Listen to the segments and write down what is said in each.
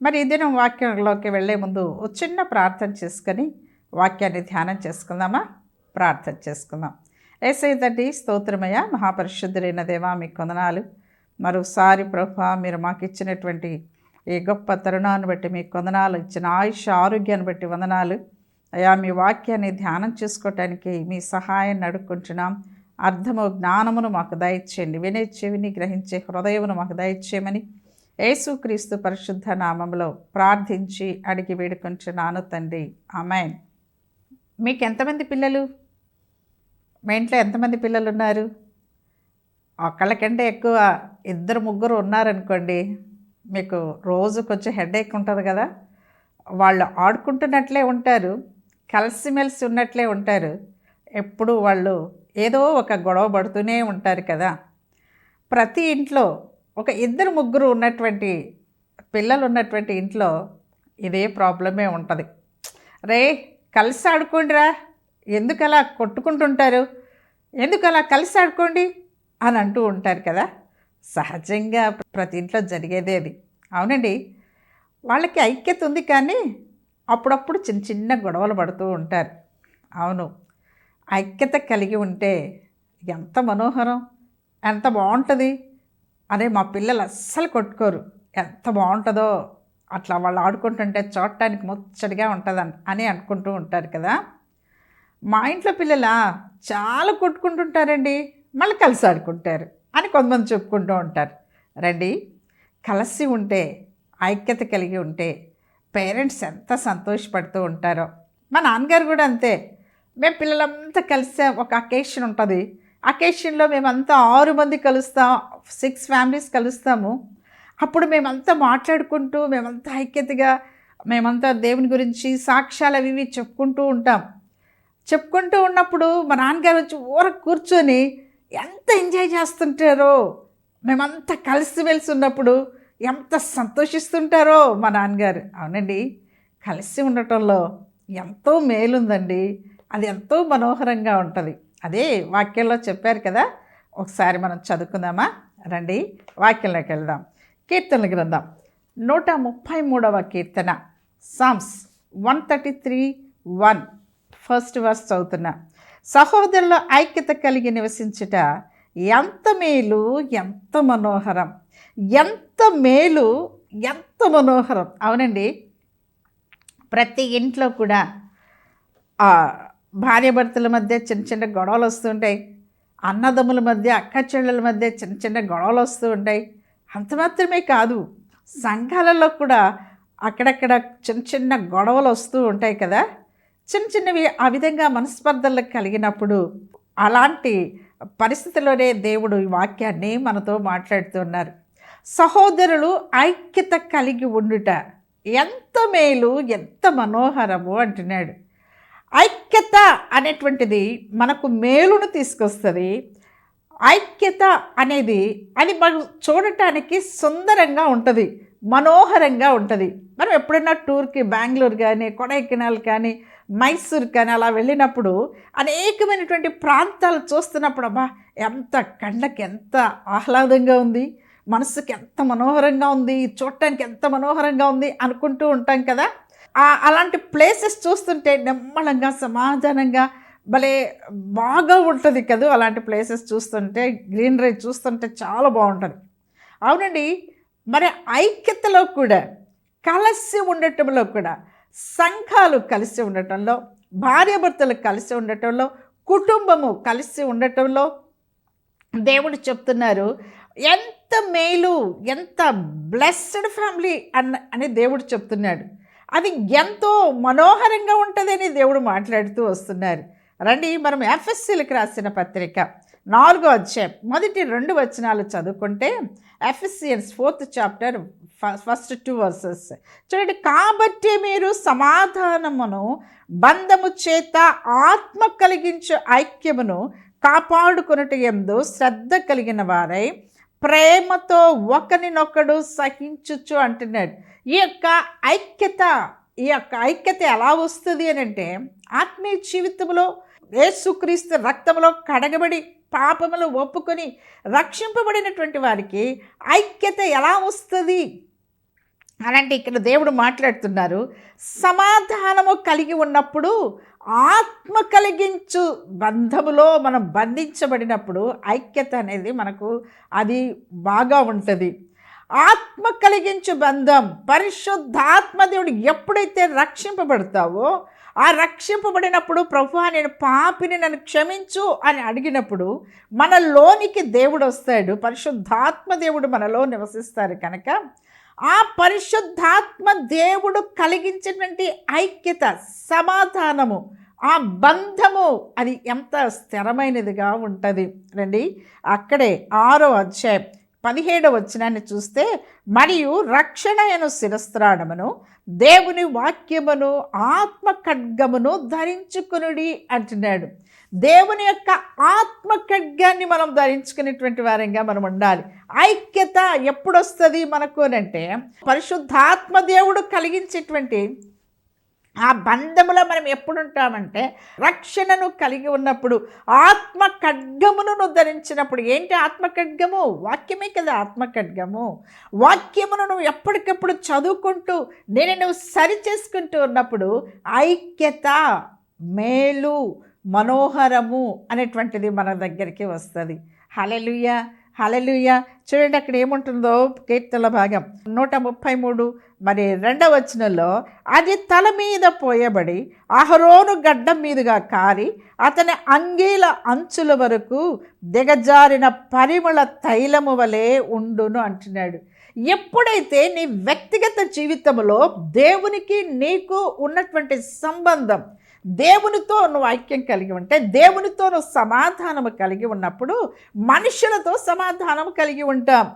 మరి ఈ దినం వాక్యంలోకి వెళ్ళే ముందు ఒక చిన్న ప్రార్థన చేసుకొని వాక్యాన్ని ధ్యానం చేసుకుందామా? ప్రార్థన చేసుకుందాం. ఏసైతండి స్తోత్రమయ్య మహాపరిశుద్ధుడైన దేవా మీ కొందనాలు. మరోసారి ప్రభా మీరు మాకు ఇచ్చినటువంటి ఈ గొప్ప తరుణాన్ని బట్టి మీ కొందనాలు ఇచ్చిన ఆయుష్ ఆరోగ్యాన్ని బట్టి వందనాలు. అయా మీ వాక్యాన్ని ధ్యానం చేసుకోవటానికి మీ సహాయం నడుక్కుంటున్నాం అర్థము జ్ఞానమును మాకు దయచేయండి. వినే చెవిని గ్రహించే హృదయమును మాకు దయచేయమని యేసుక్రీస్తు పరిశుద్ధ నామంలో ప్రార్థించి అడిగి వేడుకొంచున్నాను తండ్రి. ఆమెన్. మీకు ఎంతమంది పిల్లలు? మీ ఇంట్లో ఎంతమంది పిల్లలు ఉన్నారు ఒకళ్ళకంటే ఎక్కువ ఇద్దరు ముగ్గురు ఉన్నారనుకోండి మీకు రోజు కొంచెం హెడేక్ ఉంటుంది కదా. వాళ్ళు ఆడుకుంటున్నట్లే ఉంటారు కలిసిమెలిసి ఉన్నట్లే ఉంటారు. ఎప్పుడు వాళ్ళు ఏదో ఒక గొడవ పడుతూనే ఉంటారు కదా. ప్రతి ఇంట్లో ఒక ఇద్దరు ముగ్గురు ఉన్నటువంటి పిల్లలు ఉన్నటువంటి ఇంట్లో ఇదే ప్రాబ్లమే ఉంటుంది. రే కలిసి ఆడుకోండిరా ఎందుకు అలా కొట్టుకుంటుంటారు? ఎందుకు అలా కలిసి ఆడుకోండి? అని అంటూ ఉంటారు కదా. సహజంగా ప్రతి ఇంట్లో జరిగేదే అది. అవునండి. వాళ్ళకి ఐక్యత ఉంది కానీ అప్పుడప్పుడు చిన్న చిన్న గొడవలు పడుతూ ఉంటారు. అవును. ఐక్యత కలిగి ఉంటే ఎంత మనోహరం ఎంత బాగుంటుంది. అదే మా పిల్లలు అస్సలు కొట్టుకోరు. ఎంత బాగుంటుందో అట్లా వాళ్ళు ఆడుకుంటుంటే చూడటానికి ముచ్చడిగా ఉంటుంది అని అనుకుంటూ ఉంటారు కదా. మా ఇంట్లో పిల్లల చాలా కొట్టుకుంటుంటారండి. మళ్ళీ కలిసి ఆడుకుంటారు అని కొంతమంది చెప్పుకుంటూ ఉంటారు. రండి కలిసి ఉంటే ఐక్యత కలిగి ఉంటే పేరెంట్స్ ఎంత సంతోషపడుతూ ఉంటారో. మా నాన్నగారు కూడా అంతే. మేము పిల్లలంతా కలిసే ఒక అకేషన్ ఉంటుంది. అకేషన్లో మేమంతా ఆరు మంది కలుస్తాం. సిక్స్ ఫ్యామిలీస్ కలుస్తాము. అప్పుడు మేమంతా మాట్లాడుకుంటూ మేమంతా ఐక్యతగా మేమంతా దేవుని గురించి సాక్ష్యాలు అవి ఇవి చెప్పుకుంటూ ఉంటాం. చెప్పుకుంటూ ఉన్నప్పుడు మా నాన్నగారు వచ్చి ఊర కూర్చొని ఎంత ఎంజాయ్ చేస్తుంటారో మేమంతా కలిసిమెలిసి ఉన్నప్పుడు ఎంత సంతోషిస్తుంటారో మా నాన్నగారు. అవునండి కలిసి ఉండటంలో ఎంతో మేలుందండి. అది ఎంతో మనోహరంగా ఉంటుంది. అదే వాక్యంలో చెప్పారు కదా ఒకసారి మనం చదువుకుందామా? రండి వాక్యంలోకి వెళ్దాం. కీర్తనల గ్రంథం నూట ముప్పై మూడవ కీర్తన Psalms one thirty three one first verse చదువుతున్నా. సహోదరుల ఐక్యత కలిగి నివసించుట ఎంత మేలు ఎంత మనోహరం. ఎంత మేలు ఎంత మనోహరం. అవునండి. ప్రతి ఇంట్లో కూడా భార్యాభర్తల మధ్య చిన్న చిన్న గొడవలు వస్తుంటాయి అన్నదమ్ముల మధ్య అక్క చెల్లెల మధ్య చిన్న చిన్న గొడవలు వస్తూ ఉంటాయి. అంత మాత్రమే కాదు సంఘాలలో కూడా అక్కడక్కడ చిన్న చిన్న గొడవలు వస్తూ ఉంటాయి కదా. చిన్న చిన్నవి ఆ విధంగా మనస్పర్ధలు కలిగినప్పుడు అలాంటి పరిస్థితిలోనే దేవుడు ఈ వాక్యాన్ని మనతో మాట్లాడుతున్నారు. సహోదరులు ఐక్యత కలిగి ఉండుట ఎంత మేలు ఎంత మనోహరము అంటున్నాడు. ఐక్యత అనేటువంటిది మనకు మేలును తీసుకొస్తుంది. ఐక్యత అనేది అది మనం చూడటానికి సుందరంగా ఉంటుంది మనోహరంగా ఉంటుంది. మనం ఎప్పుడైనా టూర్కి బెంగళూరు కానీ కొడైకెనాల్ కానీ మైసూర్ కానీ అలా వెళ్ళినప్పుడు అనేకమైనటువంటి ప్రాంతాలు చూస్తున్నప్పుడు అబ్బా ఎంత కళ్ళకి ఎంత ఆహ్లాదంగా ఉంది మనసుకి ఎంత మనోహరంగా ఉంది చూడటానికి ఎంత మనోహరంగా ఉంది అనుకుంటూ ఉంటాం కదా. అలాంటి ప్లేసెస్ చూస్తుంటే నిమ్మలంగా సమాధానంగా భలే బాగా ఉంటుంది కదా అలాంటి ప్లేసెస్ చూస్తుంటే గ్రీనరీ చూస్తుంటే చాలా బాగుంటుంది. అవునండి మరి ఐక్యతలో కూడా కలిసి ఉండటంలో కూడా సంఘాలు కలిసి ఉండటంలో భార్యాభర్తలు కలిసి ఉండటంలో కుటుంబము కలిసి ఉండటంలో దేవుడు చెప్తున్నారు ఎంత మేలు ఎంత బ్లెస్డ్ ఫ్యామిలీ అన్న అని దేవుడు చెప్తున్నాడు. అది ఎంతో మనోహరంగా ఉంటుందని దేవుడు మాట్లాడుతూ వస్తున్నారు. రండి మనం ఎఫ్ఎస్సీలకు రాసిన పత్రిక నాలుగో అధ్యాయం మొదటి రెండు వచనాలు చదువుకుంటే Ephesians fourth chapter first two verses. చూడండి కాబట్టి మీరు సమాధానమును బంధము చేత ఆత్మ కలిగించే ఐక్యమును కాపాడుకున్నట ఎందు శ్రద్ధ కలిగిన వారై ప్రేమతో ఒకరినొకడు సహించుచు అంటున్నాడు. ఈ యొక్క ఐక్యత ఈ యొక్క ఐక్యత ఎలా వస్తుంది అని అంటే ఆత్మీయ జీవితంలో యేసుక్రీస్తు రక్తంలో కడగబడి పాపములు ఒప్పుకొని రక్షింపబడినటువంటి వారికి ఐక్యత ఎలా వస్తుంది? అలాంటి ఇక్కడ దేవుడు మాట్లాడుతున్నారు. సమాధానము కలిగి ఉన్నప్పుడు ఆత్మ కలిగించు బంధములో మనం బంధించబడినప్పుడు ఐక్యత అనేది మనకు అది బాగా ఉంటుంది. ఆత్మ కలిగించు బంధం పరిశుద్ధాత్మ దేవుడు ఎప్పుడైతే రక్షింపబడతావో ఆ రక్షింపబడినప్పుడు ప్రభు నేను పాపిని నన్ను క్షమించు అని అడిగినప్పుడు మనలోనికి దేవుడు వస్తాడు పరిశుద్ధాత్మ దేవుడు మనలో నివసిస్తారు కనుక ఆ పరిశుద్ధాత్మ దేవుడు కలిగించినటువంటి ఐక్యత సమాధానము ఆ బంధము అది ఎంత స్థిరమైనదిగా ఉంటుంది. రండి అక్కడే ఆరో అధ్యాయం. పదిహేడవ వచనాన్ని చూస్తే మరియు రక్షణయను శిరస్త్రాణమును దేవుని వాక్యమును ఆత్మ ఖడ్గమును ధరించుకునుడి అంటున్నాడు. దేవుని యొక్క ఆత్మ ఖడ్గాన్ని మనం ధరించుకునేటువంటి వారంగా మనం ఉండాలి. ఐక్యత ఎప్పుడొస్తుంది మనకు మనకు అంటే పరిశుద్ధాత్మ దేవుడు కలిగించేటువంటి ఆ బంధములో మనం ఎప్పుడు ఉంటామంటే రక్షణను కలిగి ఉన్నప్పుడు ఆత్మ ఖడ్గమును ధరించినప్పుడు. ఏంటి ఆత్మ ఖడ్గము వాక్యమే కదా ఆత్మ ఖడ్గము వాక్యమును నువ్వు ఎప్పటికప్పుడు చదువుకుంటూ నేను నువ్వు సరి చేసుకుంటూ ఉన్నప్పుడు ఐక్యత మేలు మనోహరము అనేటువంటిది మన దగ్గరికి వస్తుంది. హలెలుయ హలలుయ చూడండి అక్కడ ఏముంటుందో కీర్తనల భాగం. నూట ముప్పై మూడు మరి రెండవ వచనంలో అది తల మీద పోయబడి అహరోను గడ్డం మీదుగా కారి అతని అంగీల అంచుల వరకు దిగజారిన పరిమళ తైలము వలె ఉండును అంటున్నాడు. ఎప్పుడైతే నీ వ్యక్తిగత జీవితంలో దేవునికి నీకు ఉన్నటువంటి సంబంధం దేవునితో నువ్వు ఐక్యం కలిగి ఉంటే దేవునితో నువ్వు సమాధానము కలిగి ఉన్నప్పుడు మనుషులతో సమాధానం కలిగి ఉంటాం.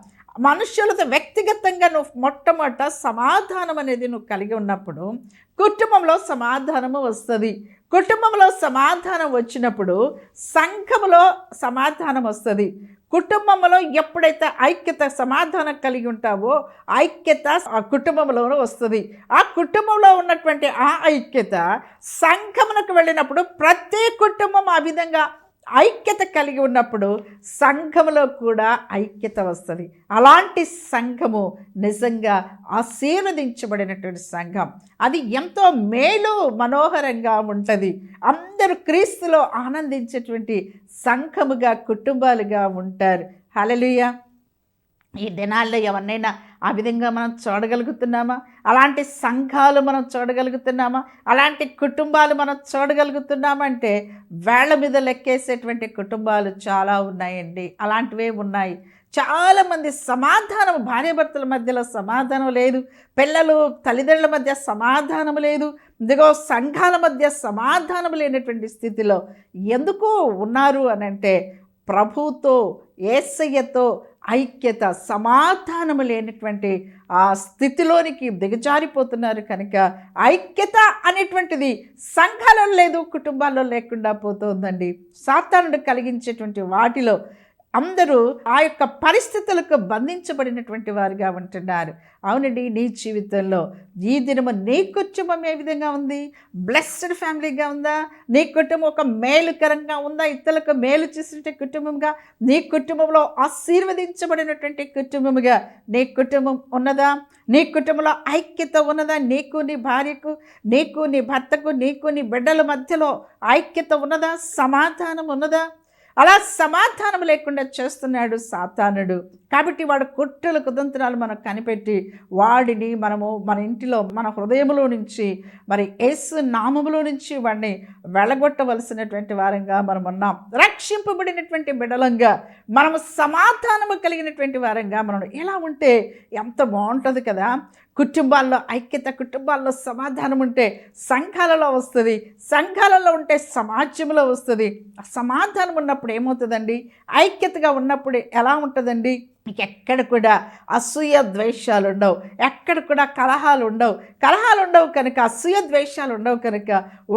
మనుషులతో వ్యక్తిగతంగా నువ్వు మొట్టమొదట సమాధానం అనేది నువ్వు కలిగి ఉన్నప్పుడు కుటుంబంలో సమాధానము వస్తుంది. కుటుంబంలో సమాధానం వచ్చినప్పుడు సంఘములో సమాధానం వస్తుంది. కుటుంబంలో ఎప్పుడైతే ఐక్యత సమాధానం కలిగి ఉంటావో ఐక్యత ఆ కుటుంబంలోనూ వస్తుంది. ఆ కుటుంబంలో ఉన్నటువంటి ఆ ఐక్యత సంఘమునకు వెళ్ళినప్పుడు ప్రతి కుటుంబం ఆ విధంగా ఐక్యత కలిగి ఉన్నప్పుడు సంఘములో కూడా ఐక్యత వస్తుంది. అలాంటి సంఘము నిజంగా ఆశీర్వదించబడినటువంటి సంఘం. అది ఎంతో మేలు మనోహరంగా ఉంటుంది. అందరూ క్రీస్తులో ఆనందించేటువంటి సంఘముగా కుటుంబాలుగా ఉంటారు. హలలుయ ఈ దినాల్లో ఎవరినైనా ఆ విధంగా మనం చూడగలుగుతున్నామా? అలాంటి సంఘాలు మనం చూడగలుగుతున్నామా? అలాంటి కుటుంబాలు మనం చూడగలుగుతున్నామంటే వేళ్ళ మీద లెక్కేసేటువంటి కుటుంబాలు చాలా ఉన్నాయండి. అలాంటివే ఉన్నాయి. చాలామంది సమాధానం భార్యాభర్తల మధ్యలో సమాధానం లేదు. పిల్లలు తల్లిదండ్రుల మధ్య సమాధానం లేదు. ఇదిగో సంఘాల మధ్య సమాధానం లేనటువంటి స్థితిలో ఎందుకు ఉన్నారు అని అంటే ప్రభుతో ఏసయ్యతో ఐక్యత సమాధానము లేనటువంటి ఆ స్థితిలోనికి దిగజారిపోతున్నారు కనుక ఐక్యత అనేటువంటిది సంఘాలలో లేదు కుటుంబాల్లో లేకుండా పోతుందండి. సాతానుడు కలిగించేటువంటి వాటిలో అందరూ ఆ యొక్క పరిస్థితులకు బంధించబడినటువంటి వారుగా ఉంటున్నారు. అవునండి నీ జీవితంలో ఈ దినము నీ కుటుంబం ఏ విధంగా ఉంది? బ్లెస్డ్ ఫ్యామిలీగా ఉందా? నీ కుటుంబం ఒక మేలుకరంగా ఉందా? ఇతరులకు మేలు చేసినటువంటి కుటుంబంగా? నీ కుటుంబంలో ఆశీర్వదించబడినటువంటి కుటుంబముగా నీ కుటుంబం ఉన్నదా? నీ కుటుంబంలో ఐక్యత ఉన్నదా నీకు నీ భార్యకు? నీకు నీ భర్తకు? నీకు నీ బిడ్డల మధ్యలో ఐక్యత ఉన్నదా? సమాధానం ఉన్నదా? అలా సమాధానం లేకుండా చేస్తున్నాడు సాతానుడు. కాబట్టి వాడు కుట్రల కుదంత్రాలు మనకు కనిపెట్టి వాడిని మనము మన ఇంటిలో మన హృదయంలో నుంచి మరి యేసు నామములో నుంచి వాడిని వెళ్ళగొట్టవలసినటువంటి వారంగా మనం ఉన్నాం. రక్షింపబడినటువంటి బిడలంగా మనము సమాధానము కలిగినటువంటి వారంగా మనం ఎలా ఉంటే ఎంత బాగుంటుంది కదా? కుటుంబాల్లో ఐక్యత కుటుంబాల్లో సమాధానం ఉంటే సంఘాలలో వస్తుంది సంఘాలలో ఉంటే సమాజంలో వస్తుంది. సమాధానం ఉన్నప్పుడు ఏమవుతుందండి? ఐక్యతగా ఉన్నప్పుడు ఎలా ఉంటుందండి? ఎక్కడ కూడా అసూయ ద్వేషాలు ఉండవు ఎక్కడ కూడా కలహాలు ఉండవు. కలహాలు ఉండవు కనుక అసూయ ద్వేషాలు ఉండవు కనుక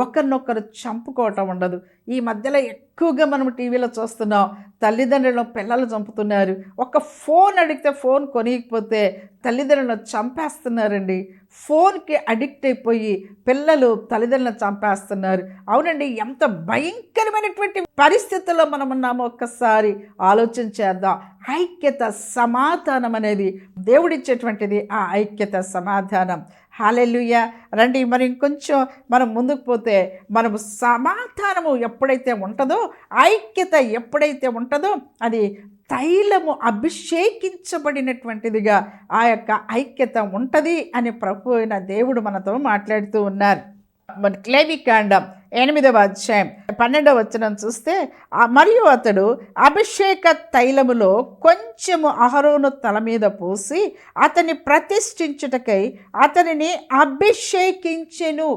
ఒకరినొకరు చంపుకోవటం ఉండదు. ఈ మధ్యలో ఎక్కువగా మనం టీవీలో చూస్తున్నాం. తల్లిదండ్రులను పిల్లలు చంపుతున్నారు. ఒక ఫోన్ అడిగితే ఫోన్ కొనియకపోతే తల్లిదండ్రులను చంపేస్తున్నారండి. ఫోన్కి అడిక్ట్ అయిపోయి పిల్లలు తల్లిదండ్రులను చంపేస్తున్నారు. అవునండి ఎంత భయంకరమైనటువంటి పరిస్థితుల్లో మనం ఉన్నామో ఒక్కసారి ఆలోచన చేద్దాం. ఐక్యత సమాధానం అనేది దేవుడిచ్చేటువంటిది ఆ ఐక్యత సమాధానం. హాలెలుయ్య రండి మరి ఇంకొంచెం మనం ముందుకు పోతే మనము సమాధానము ఎప్పుడైతే ఉంటుందో ఐక్యత ఎప్పుడైతే ఉంటుందో అది తైలము అభిషేకించబడినటువంటిదిగా ఆ యొక్క ఐక్యత ఉంటుంది అని ప్రభు అయిన దేవుడు మనతో మాట్లాడుతూ ఉన్నారు. మన క్లేవికాండం ఎనిమిదవ అధ్యాయం పన్నెండవ వచనం చూస్తే మరియు అతడు అభిషేక తైలములో కొంచెము అహరోను తల మీద పోసి అతని ప్రతిష్ఠించుటకై అతనిని అభిషేకించెను.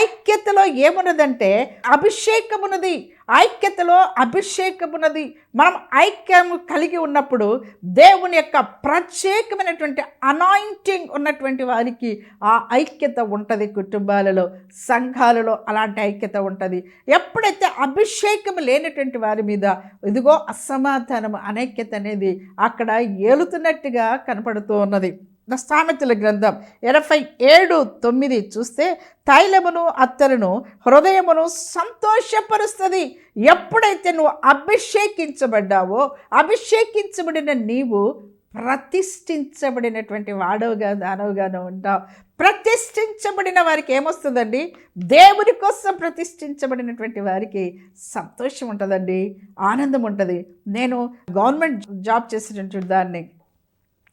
ఐక్యతలో ఏమున్నదంటే అభిషేకమున్నది. ఐక్యతలో అభిషేకమున్నది. మనం ఐక్యము కలిగి ఉన్నప్పుడు దేవుని యొక్క ప్రత్యేకమైనటువంటి అనాయింటింగ్ ఉన్నటువంటి వారికి ఆ ఐక్యత ఉంటుంది కుటుంబాలలో సంఘాలలో అలాంటి ఐక్యత ఉంటుంది. ఎప్పుడైతే అభిషేకం లేనటువంటి వారి మీద ఇదిగో అసమాధానం అనైక్యత అనేది అక్కడ ఏలుతున్నట్టుగా కనపడుతూ ఉన్నది. సామెతల గ్రంథం ఎనభై ఏడు తొమ్మిది చూస్తే తైలమును అత్తరును హృదయమును సంతోషపరుస్తుంది. ఎప్పుడైతే నువ్వు అభిషేకించబడ్డావో అభిషేకించబడిన నీవు ప్రతిష్ఠించబడినటువంటి వాడవుగా దానవుగాను ఉంటావు. ప్రతిష్ఠించబడిన వారికి ఏమొస్తుందండి? దేవుని కోసం ప్రతిష్ఠించబడినటువంటి వారికి సంతోషం ఉంటుందండి ఆనందం ఉంటుంది. నేను గవర్నమెంట్ జాబ్ చేసినటువంటి దాన్ని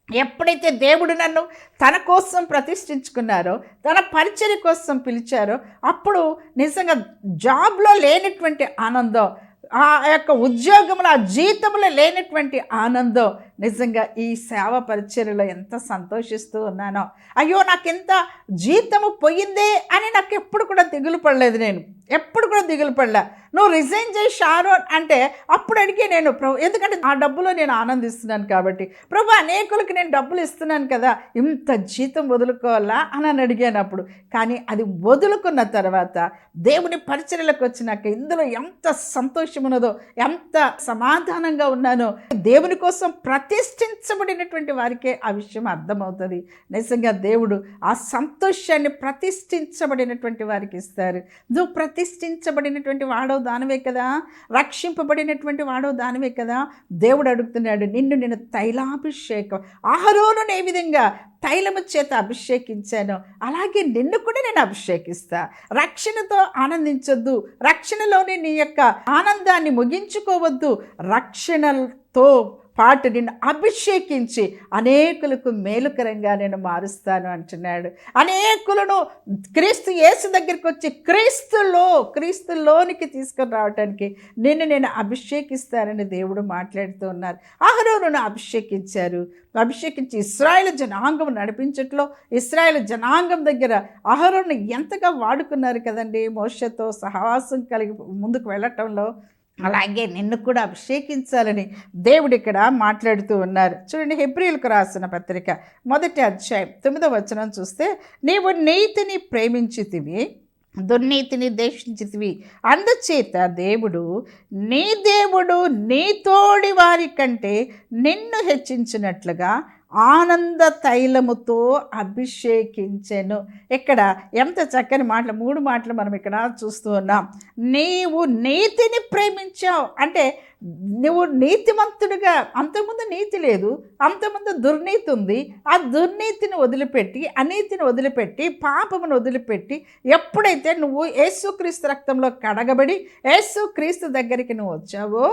ఎప్పుడైతే దేవుడు నన్ను తన కోసం ప్రతిష్ఠించుకున్నారో తన పరిచయ కోసం పిలిచారో అప్పుడు నిజంగా జాబ్లో లేనటువంటి ఆనందం ఆ యొక్క ఉద్యోగంలో ఆ జీతంలో లేనటువంటి ఆనందం నిజంగా ఈ సేవ పరిచర్యలో ఎంత సంతోషిస్తూ ఉన్నానో. అయ్యో నాకెంత జీతము పోయిందే అని నాకు ఎప్పుడు కూడా దిగులు పడలేదు నేను. ఎప్పుడు కూడా దిగులు పడలే. నువ్వు రిజైన్ చేయి షారోన్ అంటే అప్పుడు అడిగి నేను ప్రభు ఎందుకంటే ఆ డబ్బులో నేను ఆనందిస్తున్నాను కాబట్టి. ప్రభు అనేకులకి నేను డబ్బులు ఇస్తున్నాను కదా ఇంత జీతం వదులుకోవాలా అని అని అడిగాను అప్పుడు. కానీ అది వదులుకున్న తర్వాత దేవుని పరిచర్యలకు వచ్చినాక ఇందులో ఎంత సంతోషం ఉన్నదో ఎంత సమాధానంగా ఉన్నానో దేవుని కోసం ప్రతిష్ఠించబడినటువంటి వారికే ఆ విషయం అర్థమవుతుంది. నిజంగా దేవుడు ఆ సంతోషాన్ని ప్రతిష్ఠించబడినటువంటి వారికి ఇస్తారు. నువ్వు ప్రతిష్ఠించబడినటువంటి వాడో దానివే కదా? రక్షింపబడినటువంటి వాడో దానివే కదా? దేవుడు అడుగుతున్నాడు నిన్ను నేను తైలాభిషేకం ఆహరోను ఏ విధంగా తైలము చేత అభిషేకించాను అలాగే నిన్ను కూడా నేను అభిషేకిస్తా. రక్షణతో ఆనందించొద్దు రక్షణలోనే నీ యొక్క ఆనందాన్ని ముగించుకోవద్దు రక్షణతో పాటు నిన్ను అభిషేకించి అనేకులకు మేలుకరంగా నేను మారుస్తాను అంటున్నాడు. అనేకులను క్రీస్తు యేసు దగ్గరికి వచ్చి క్రీస్తులో క్రీస్తులోనికి తీసుకుని రావటానికి నిన్ను నేను అభిషేకిస్తానని దేవుడు మాట్లాడుతూ ఉన్నారు. అహరోను అభిషేకించారు. అభిషేకించి ఇస్రాయల్ జనాంగం నడిపించట్లో ఇస్రాయల్ జనాంగం దగ్గర అహరోను ఎంతగా వాడుకున్నారు కదండి? మోషతో సహవాసం కలిగి ముందుకు వెళ్ళటంలో అలాగే నిన్ను కూడా అభిషేకించాలని దేవుడు ఇక్కడ మాట్లాడుతూ ఉన్నారు. చూడండి హెబ్రిల్కు రాసిన పత్రిక మొదటి అధ్యాయం తొమ్మిదో వచనం చూస్తే నీవు నీతిని ప్రేమించితివి దుర్నీతిని దేశించితివి అందుచేత దేవుడు నీ దేవుడు నీ తోడి వారి కంటే నిన్ను హెచ్చించినట్లుగా ఆనంద తైలముతో అభిషేకించెను. ఇక్కడ ఎంత చక్కని మాటలు మూడు మాటలు మనం ఇక్కడ చూస్తూ ఉన్నాం. నీవు నీతిని ప్రేమించావు. అంటే నువ్వు నీతిమంతుడిగా అంతకుముందు నీతి లేదు అంతకుముందు దుర్నీతి ఉంది. ఆ దుర్నీతిని వదిలిపెట్టి అనీతిని వదిలిపెట్టి పాపమును వదిలిపెట్టి ఎప్పుడైతే నువ్వు యేసుక్రీస్తు రక్తంలో కడగబడి యేసుక్రీస్తు దగ్గరికి నువ్వు వచ్చావో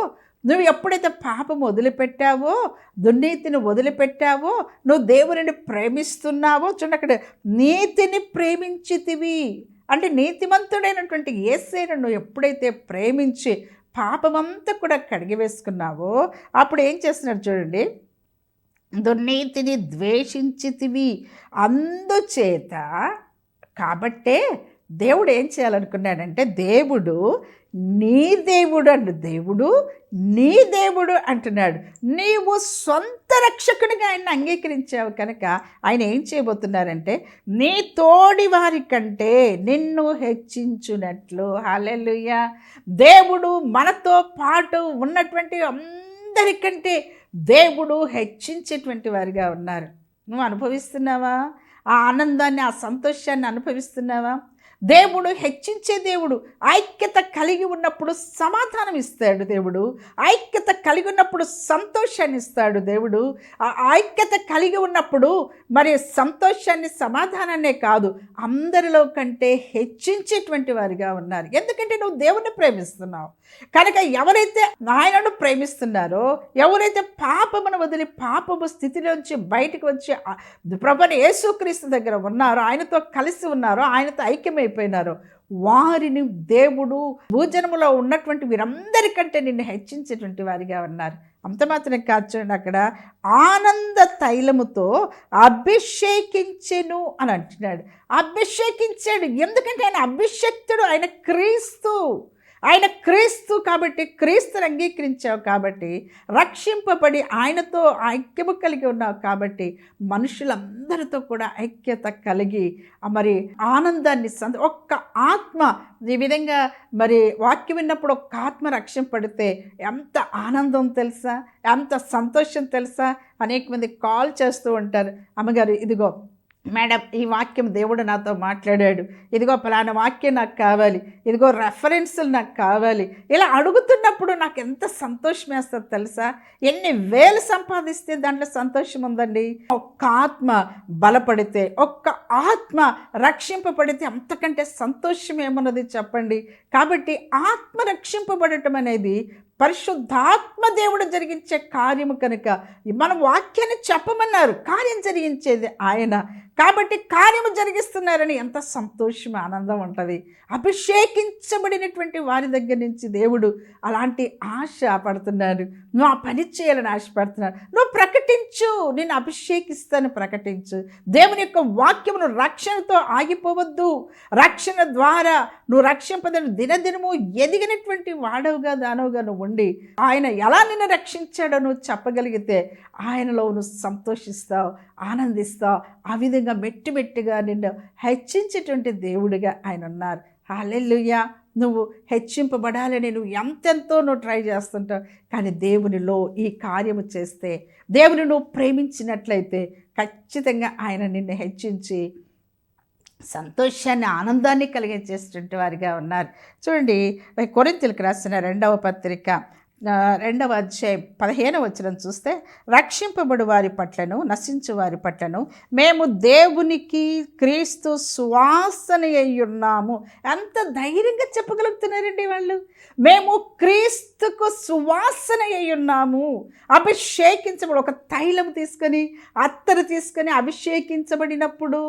నువ్వు ఎప్పుడైతే పాపం వదిలిపెట్టావో దుర్నీతిని వదిలిపెట్టావో నువ్వు దేవుని ప్రేమిస్తున్నావో చూడండి అక్కడ నీతిని ప్రేమించితివి. అంటే నీతిమంతుడైనటువంటి ఏసైను నువ్వు ఎప్పుడైతే ప్రేమించి పాపమంతా కూడా కడిగివేసుకున్నావో అప్పుడు ఏం చేస్తున్నాడు చూడండి? దుర్నీతిని ద్వేషించితివి. అందుచేత కాబట్టే దేవుడు ఏం చేయాలనుకున్నాడంటే దేవుడు నీ దేవుడు అండు దేవుడు నీ దేవుడు అంటున్నాడు. నీవు సొంత రక్షకునిగా ఆయన అంగీకరించావు కనుక ఆయన ఏం చేయబోతున్నారంటే నీ తోడి వారి కంటే నిన్ను హెచ్చించునట్లు. హాలెలుయ్య దేవుడు మనతో పాటు ఉన్నటువంటి అందరికంటే దేవుడు హెచ్చించేటువంటి వారిగా ఉన్నారు. నువ్వు అనుభవిస్తున్నావా? ఆ ఆనందాన్ని ఆ సంతోషాన్ని అనుభవిస్తున్నావా? దేవుడు హెచ్చించే దేవుడు. ఐక్యత కలిగి ఉన్నప్పుడు సమాధానం ఇస్తాడు దేవుడు. ఐక్యత కలిగి ఉన్నప్పుడు సంతోషాన్ని ఇస్తాడు దేవుడు. ఆ ఐక్యత కలిగి ఉన్నప్పుడు మరి సంతోషాన్ని సమాధానాన్నే కాదు అందరిలో కంటే హెచ్చించేటువంటి వారిగా ఉన్నారు. ఎందుకంటే నువ్వు దేవుణ్ణి ప్రేమిస్తున్నావు. కనుక ఎవరైతే ఆయనను ప్రేమిస్తున్నారో ఎవరైతే పాపమును వదిలి పాపము స్థితిలోంచి బయటకు వచ్చి ప్రభుని యేసుక్రీస్తు దగ్గర ఉన్నారో ఆయనతో కలిసి ఉన్నారో ఆయనతో ఐక్యమైపోయినారో వారిని దేవుడు భూజనములో ఉన్నటువంటి వీరందరికంటే నిన్ను హెచ్చించేటువంటి వారిగా ఉన్నారు. అంత మాత్రం కాదు చూడండి అక్కడ. ఆనంద తైలముతో అభిషేకించెను అని అంటున్నాడు. అభిషేకించాడు. ఎందుకంటే ఆయన అభిషక్తుడు ఆయన క్రీస్తు. ఆయన క్రీస్తు కాబట్టి క్రీస్తుని అంగీకరించావు కాబట్టి రక్షింపబడి ఆయనతో ఐక్యము కలిగి ఉన్నావు కాబట్టి మనుషులందరితో కూడా ఐక్యత కలిగి మరి ఆనందాన్ని సంద ఒక్క ఆత్మ ఈ విధంగా మరి వాక్యం విన్నప్పుడు ఒక్క ఆత్మ రక్షింపడితే ఎంత ఆనందం తెలుసా? ఎంత సంతోషం తెలుసా? అనేక మంది కాల్ చేస్తూ ఉంటారు. అమ్మగారు ఇదిగో మేడం ఈ వాక్యం దేవుడు నాతో మాట్లాడాడు. ఇదిగో పలానా వాక్యం నాకు కావాలి. ఇదిగో రెఫరెన్సులు నాకు కావాలి. ఇలా అడుగుతున్నప్పుడు నాకు ఎంత సంతోషం వేస్తుంది తెలుసా? ఎన్ని వేలు సంపాదిస్తే దాంట్లో సంతోషం ఉందండి? ఒక్క ఆత్మ బలపడితే ఒక్క ఆత్మ రక్షింపబడితే అంతకంటే సంతోషం ఏమన్నది చెప్పండి? కాబట్టి ఆత్మ రక్షింపబడటం అనేది పరిశుద్ధాత్మ దేవుడు జరిగించే కార్యము కనుక మన వాక్యాన్ని చెప్పమన్నారు. కార్యం జరిగించేది ఆయన. కాబట్టి కార్యము జరిగిస్తున్నారని ఎంత సంతోషం ఆనందం ఉంటుంది. అభిషేకించబడినటువంటి వారి దగ్గర నుంచి దేవుడు అలాంటి ఆశ పడుతున్నారు నువ్వు ఆ పని చేయాలని ఆశపడుతున్నాడు. నువ్వు ప్రకటించు నేను అభిషేకిస్తాను ప్రకటించు. దేవుని యొక్క వాక్యమును రక్షణతో ఆగిపోవద్దు. రక్షణ ద్వారా నువ్వు రక్షింపదని దినదినము ఎదిగినటువంటి వాడవుగా దానవుగా నువ్వు ఉండి ఆయన ఎలా నిన్ను రక్షించాడో నువ్వు చెప్పగలిగితే ఆయనలో నువ్వు సంతోషిస్తావు ఆనందిస్తావు. ఆ విధంగా మెట్టి మెట్టిగా నిన్ను హెచ్చించేటువంటి దేవుడిగా ఆయన ఉన్నారు. హాలెల్లుయ్యా నువ్వు హెచ్చింపబడాలని నువ్వు ఎంతెంతో నువ్వు ట్రై చేస్తుంటావు కానీ దేవునిలో ఈ కార్యము చేస్తే దేవుని నువ్వు ప్రేమించినట్లయితే ఖచ్చితంగా ఆయన నిన్ను హెచ్చించి సంతోషాన్ని ఆనందాన్ని కలిగించేటువంటి వారిగా ఉన్నారు. చూడండి కొరింతలకు రాసిన రెండవ పత్రిక రెండవ అధ్యాయం పదిహేను వచ్చిన చూస్తే రక్షింపబడు వారి పట్లను నశించు వారి పట్లను మేము దేవునికి క్రీస్తు సువాసన అయ్యున్నాము ఎంత ధైర్యంగా చెప్పగలుగుతున్నారండి వాళ్ళు? మేము క్రీస్తుకు సువాసన అయ్యున్నాము అభిషేకించబడి ఒక తైలం తీసుకొని అత్తరు తీసుకొని అభిషేకించబడినప్పుడు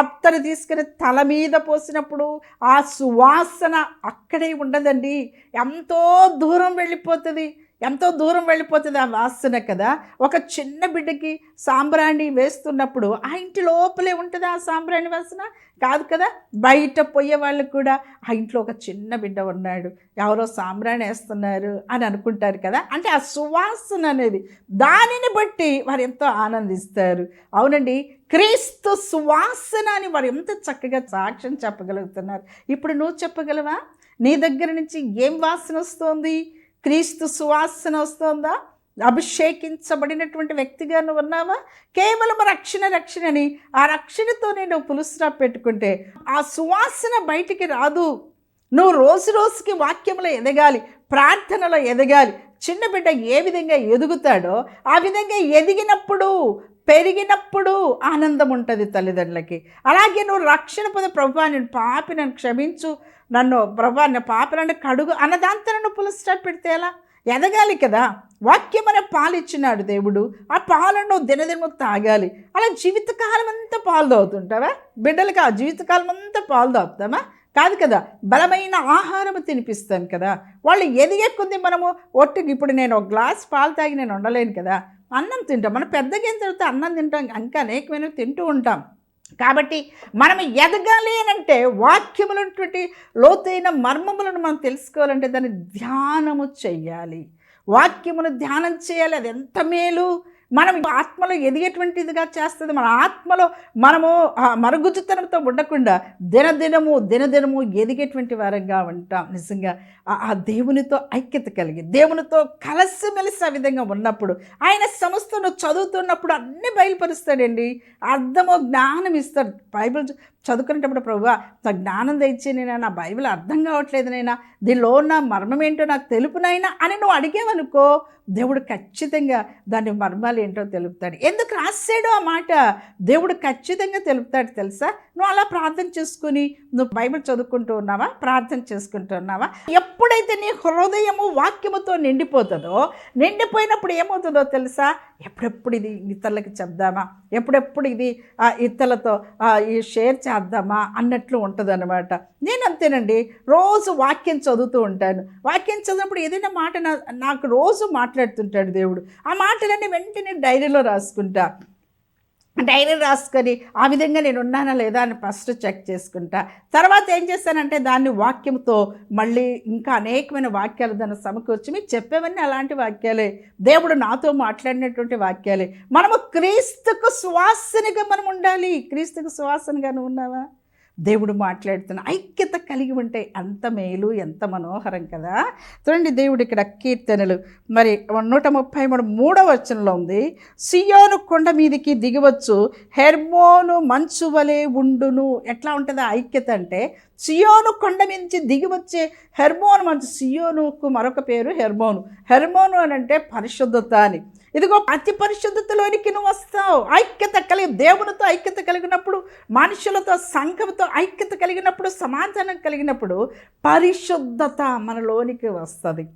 అత్తరు తీసుకొని తల మీద పోసినప్పుడు ఆ సువాసన అక్కడే ఉండదండి. ఎంతో దూరం వెళ్ళిపోతుంది. ఎంతో దూరం వెళ్ళిపోతుంది ఆ వాసన కదా. ఒక చిన్న బిడ్డకి సాంబ్రాణి వేస్తున్నప్పుడు ఆ ఇంటి లోపలే ఉంటుంది ఆ సాంబ్రాణి వాసన? కాదు కదా బయట పోయే వాళ్ళకు కూడా ఆ ఇంట్లో ఒక చిన్న బిడ్డ ఉన్నాడు. ఎవరో సాంబ్రాణి వేస్తున్నారు అని అనుకుంటారు కదా. అంటే ఆ సువాసన అనేది దానిని బట్టి వారు ఎంతో ఆనందిస్తారు. అవునండి క్రీస్తు సువాసన అని వారు ఎంత చక్కగా సాక్ష్యం చెప్పగలుగుతున్నారు. ఇప్పుడు నువ్వు చెప్పగలవా? నీ దగ్గర నుంచి ఏం వాసన వస్తుంది? క్రీస్తు సువాసన వస్తుందా? అభిషేకించబడినటువంటి వ్యక్తిగా నువ్వు ఉన్నావా? కేవలం రక్షణ రక్షణని ఆ రక్షణతో నేను పులుసురా పెట్టుకుంటే ఆ సువాసన బయటికి రాదు. నువ్వు రోజు రోజుకి వాక్యంలో ఎదగాలి ప్రార్థనలో ఎదగాలి. చిన్న బిడ్డ ఏ విధంగా ఎదుగుతాడో ఆ విధంగా ఎదిగినప్పుడు పెరిగినప్పుడు ఆనందం ఉంటుంది తల్లిదండ్రులకి. అలాగే నువ్వు రక్షణ పొందే ప్రభా నేను పాపి నన్ను క్షమించు. నన్ను ప్రభా నా పాపలను కడుగు అన్నదాంతో నన్ను పులుస్టాప్ పెడితే ఎలా? ఎదగాలి కదా. వాక్యం అనే పాలు ఇచ్చినాడు దేవుడు. ఆ పాలను దినదినము తాగాలి. అలా జీవితకాలం అంతా పాలు తాగుతుంటావా? బిడ్డలకి ఆ జీవితకాలం అంతా పాలు తాగుతామా? కాదు కదా. బలమైన ఆహారం తినిపిస్తాను కదా. వాళ్ళు ఎదిగే కొద్ది మనము ఒట్టుకి ఇప్పుడు నేను ఒక గ్లాస్ పాలు తాగి నేను ఉండలేను కదా. అన్నం తింటాం. మనం పెద్దగా ఏం తింటే అన్నం తింటాం. ఇంకా అనేకమైన తింటూ ఉంటాం. కాబట్టి మనం ఎదగాలి అని అంటే వాక్యములటువంటి లోతైన మర్మములను మనం తెలుసుకోవాలంటే దాన్ని ధ్యానము చెయ్యాలి. వాక్యమును ధ్యానం చేయాలి. అది ఎంత మేలు? మనం ఆత్మలో ఎదిగేటువంటిదిగా చేస్తుంది. మన ఆత్మలో మనము ఆ మరుగుజ్జుతనంతో ఉండకుండా దినదినము దినదినము ఎదిగేటువంటి వారంగా ఉంటాం. నిజంగా ఆ- దేవునితో ఐక్యత కలిగి దేవునితో కలిసిమెలిసి ఆ విధంగా ఉన్నప్పుడు ఆయన సంస్థను చదువుతున్నప్పుడు అన్నీ బయలుపరుస్తాడండి. అర్థము జ్ఞానం ఇస్తాడు. బైబిల్ చదువుకునేటప్పుడు ప్రభు నా జ్ఞానం తెచ్చి నా బైబిల్ అర్థం కావట్లేదు నైనా దీనిలో ఉన్న మర్మం ఏంటో నాకు తెలుపునైనా అని నువ్వు అడిగేవనుకో దేవుడు ఖచ్చితంగా దాని మర్మాలు ఏంటో తెలుపుతాడు. ఎందుకు రాశాడు ఆ మాట? దేవుడు ఖచ్చితంగా తెలుపుతాడు తెలుసా? నువ్వు అలా ప్రార్థన చేసుకుని నువ్వు బైబిల్ చదువుకుంటూ ఉన్నావా? ప్రార్థన చేసుకుంటూ ఉన్నావా? ఎప్పుడైతే నీ హృదయము వాక్యముతో నిండిపోతుందో నిండిపోయినప్పుడు ఏమవుతుందో తెలుసా? ఎప్పుడెప్పుడు ఇది ఇతరులకి చెప్దామా? ఎప్పుడెప్పుడు ఇది ఆ, ఇతరులతో ఈ షేర్ చేద్దామా అన్నట్లు ఉంటుంది అనమాట నేను అంతేనండి రోజు వాక్యం చదువుతూ ఉంటాను. వాక్యం చదివినప్పుడు ఏదైనా మాట నాకు రోజు మాట్లాడుతుంటాడు దేవుడు. ఆ మాటలన్నీ వెంటనే డైరీలో రాసుకుంటా. డైరీ రాసుకొని ఆ విధంగా నేను ఉన్నానా లేదా అని ఫస్ట్ చెక్ చేసుకుంటా. తర్వాత ఏం చేస్తానంటే దాన్ని వాక్యంతో మళ్ళీ ఇంకా అనేకమైన వాక్యాలు దాన్ని సమకూర్చి మీకు చెప్పేవన్నీ అలాంటి వాక్యాలే. దేవుడు నాతో మాట్లాడినటువంటి వాక్యాలే. మనము క్రీస్తుకు సువాసనగా మనం ఉండాలి. క్రీస్తుకు సువాసనగా ఉన్నావా? దేవుడు మాట్లాడుతున్న ఐక్యత కలిగి ఉంటే ఎంత మేలు ఎంత మనోహరం కదా. చూడండి దేవుడు ఇక్కడ కీర్తనలు. మరి నూట ముప్పై మూడు మూడవ వచనంలో ఉంది సియోను కొండ మీదికి దిగవచ్చు హెర్మోను మంచు వలె ఉండును. ఎట్లా ఉంటుంది ఐక్యత అంటే సియోను కొండ నుంచి దిగివచ్చే హెర్మోను మంచు. సియోనుకు మరొక పేరు హెర్మోను. హెర్మోను అని అంటే పరిశుద్ధత అని. ఇదిగో అతి పరిశుద్ధతలోనికి నువ్వు వస్తావు. ఐక్యత కలిగి దేవునితో ఐక్యత కలిగినప్పుడు మనుషులతో సంఘంతో ఐక్యత కలిగినప్పుడు సమాధానం కలిగినప్పుడు పరిశుద్ధత మనలోనికి వస్తుంది.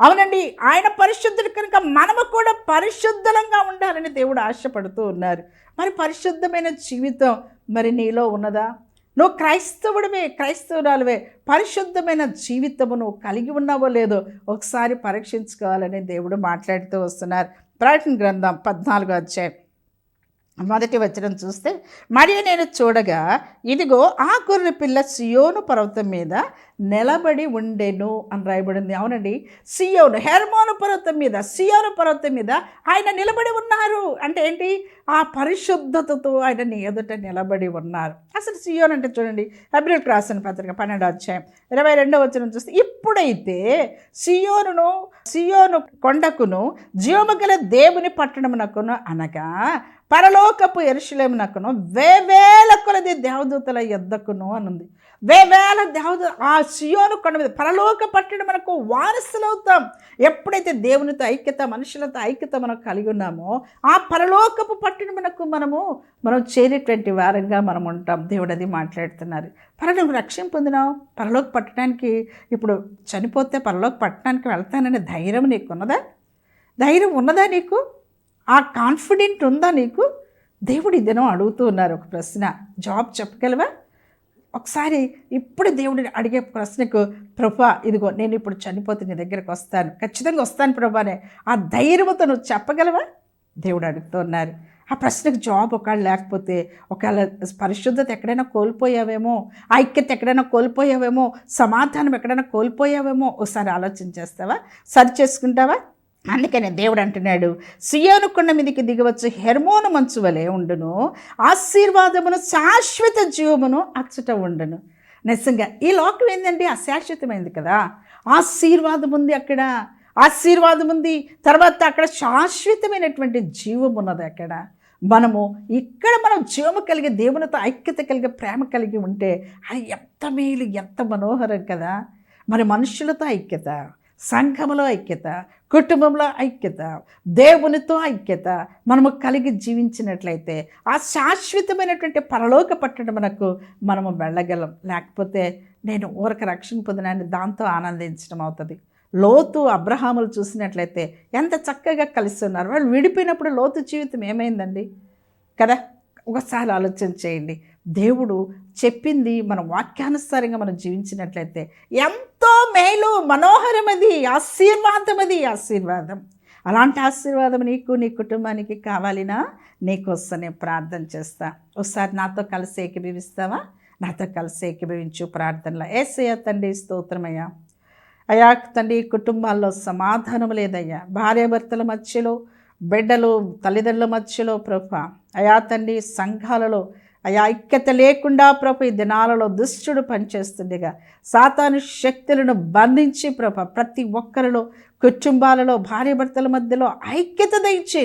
అవునండి ఆయన పరిశుద్ధుడు కనుక మనము కూడా పరిశుద్ధంగా ఉండాలని దేవుడు ఆశపడుతూ ఉన్నారు. మరి పరిశుద్ధమైన జీవితం మరి నీలో ఉన్నదా? నువ్వు క్రైస్తవుడివే క్రైస్తవురాలువే. పరిశుద్ధమైన జీవితము నువ్వు కలిగి ఉన్నావో లేదో ఒకసారి పరీక్షించుకోవాలని దేవుడు మాట్లాడుతూ వస్తున్నారు. ప్రకటన గ్రంథం పద్నాలుగో అధ్యాయం. మొదటి వచనం చూస్తే మరియు నేను చూడగా ఇదిగో ఆ గొర్రె పిల్ల సియోను పర్వతం మీద నిలబడి ఉండెను అని రాయబడింది. అవునండి. సియోను హెర్మోను పర్వతం మీద సియోను పర్వతం మీద ఆయన నిలబడి ఉన్నారు. అంటే ఏంటి? ఆ పరిశుద్ధతతో ఆయన ఎదుట నిలబడి ఉన్నారు. అసలు సియోన్ అంటే చూడండి. అబ్రిల్ రాసిన పత్రిక పన్నెండు అధ్యాయం ఇరవై రెండవ వచనం చూస్తే ఇప్పుడైతే సియోనును సియోను కొండకును జీవమగల దేవుని పట్టణమునకును అనగా పరలోకపు ఎరుషులేమునకును వేవేల కొలది దేవదూతల యొద్దకును అనుంది. వేవేల దేవదూత ఆ సియోను కొండ మీద పరలోక పట్టణం మనకు వారసులవుతాం. ఎప్పుడైతే దేవునితో ఐక్యత మనుషులతో ఐక్యత మనం కలిగి ఉన్నామో ఆ పరలోకపు పట్టణమునకు మనము మనం చేరేటువంటి వారంగా మనం ఉంటాం. దేవుడు అది మాట్లాడుతున్నారు. పరలో రక్షణ పొందినావు. పరలోక పట్టణానికి ఇప్పుడు చనిపోతే పరలోక పట్టణానికి వెళ్తాననే ధైర్యం నీకున్నదా? ధైర్యం ఉన్నదా నీకు? ఆ కాన్ఫిడెంట్ ఉందా నీకు? దేవుడు ఇదేనో అడుగుతూ ఉన్నారు ఒక ప్రశ్న. జాబ్ చెప్పగలవా? ఒకసారి ఇప్పుడు దేవుడిని అడిగే ప్రశ్నకు ప్రభా ఇదిగో నేను ఇప్పుడు చనిపోతే నీ దగ్గరకు వస్తాను. ఖచ్చితంగా వస్తాను ప్రభానే. ఆ ధైర్యంతో నువ్వు చెప్పగలవా? దేవుడు అడుగుతున్నారు ఆ ప్రశ్నకు జాబ్ ఒకవేళ లేకపోతే ఒకవేళ పరిశుద్ధత ఎక్కడైనా కోల్పోయావేమో ఐక్యత ఎక్కడైనా కోల్పోయావేమో సమాధానం ఎక్కడైనా కోల్పోయావేమో ఒకసారి ఆలోచన చేస్తావా? సరి చేసుకుంటావా? అందుకనే దేవుడు అంటున్నాడు సియోను కొండ మీదకి దిగవచ్చు హెర్మోను మంచు వలె ఉండును ఆశీర్వాదమును శాశ్వత జీవమును అచ్చట ఉండును. నిజంగా ఈ లోకం ఏంటంటే అశాశ్వతమైంది కదా. ఆశీర్వాదం ఉంది అక్కడ. ఆశీర్వాదం ఉంది. తర్వాత అక్కడ శాశ్వతమైనటువంటి జీవం ఉన్నది అక్కడ. మనము ఇక్కడ మనం జీవము కలిగి దేవునితో ఐక్యత కలిగి ప్రేమ కలిగి ఉంటే అది ఎంత మేలు ఎంత మనోహరం కదా. మరి మనుషులతో ఐక్యత. సంఘములో ఐక్యత కుటుంబంలో ఐక్యత దేవునితో ఐక్యత మనము కలిగి జీవించినట్లయితే ఆ శాశ్వతమైనటువంటి పరలోక పట్టణమునకు మనము వెళ్ళగలం. లేకపోతే నేను ఊరక రక్షణ పొందినాన్ని దాంతో ఆనందించడం అవుతుంది. లోతు అబ్రహాములు చూసినట్లయితే ఎంత చక్కగా కలిసి ఉన్నారు. వాళ్ళు విడిపోయినప్పుడు లోతు జీవితం ఏమైందండి? కదా ఒకసారి ఆలోచన చేయండి. దేవుడు చెప్పింది మన వాక్యానుసారంగా మనం జీవించినట్లయితే ఎంతో మేలు మనోహరమది ఆశీర్వాదమది ఆశీర్వాదం. అలాంటి ఆశీర్వాదం నీకు నీ కుటుంబానికి కావాలినా నీకోసం నేను ప్రార్థన చేస్తా. ఒకసారి నాతో కలిసి ఏకీభవిస్తావా? నాతో కలిసి ఏకీభవించు ప్రార్థనలో. ఏసయ్య తండ్రి స్తోత్రమయ్యా. అయా తండ్రి కుటుంబాల్లో సమాధానం లేదయ్యా. భార్యాభర్తల మధ్యలో బిడ్డలు తల్లిదండ్రుల మధ్యలో ప్రభ. అయా తండ్రి సంఘాలలో అయా ఐక్యత లేకుండా ప్రభు ఈ దినాలలో దుష్టుడు పనిచేస్తుండగా సాతాను శక్తులను బంధించి ప్రభ ప్రతి ఒక్కరిలో కుటుంబాలలో భార్యాభర్తల మధ్యలో ఐక్యత దయచే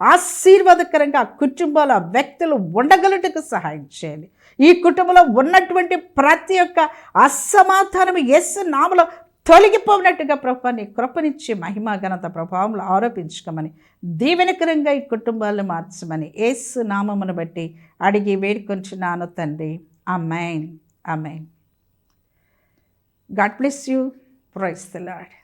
ఆశీర్వాదకరంగా ఆ కుటుంబాల వ్యక్తులు ఉండగలుటకు సహాయం చేయాలి ఈ కుటుంబంలో ఉన్నటువంటి ప్రతి ఒక్క అసమాధానం ఎస్ నామలో తొలగిపోనట్టుగా ప్రభా నీ కృపనిచ్చి మహిమా ఘనత ప్రభావంలో ఆరోపించుకోమని దీవెనకరంగా ఈ కుటుంబాలను మార్చమని ఏసు నామమును బట్టి అడిగి వేడుకొంచున్నాను తండ్రి. Amen amen God bless you. Praise the Lord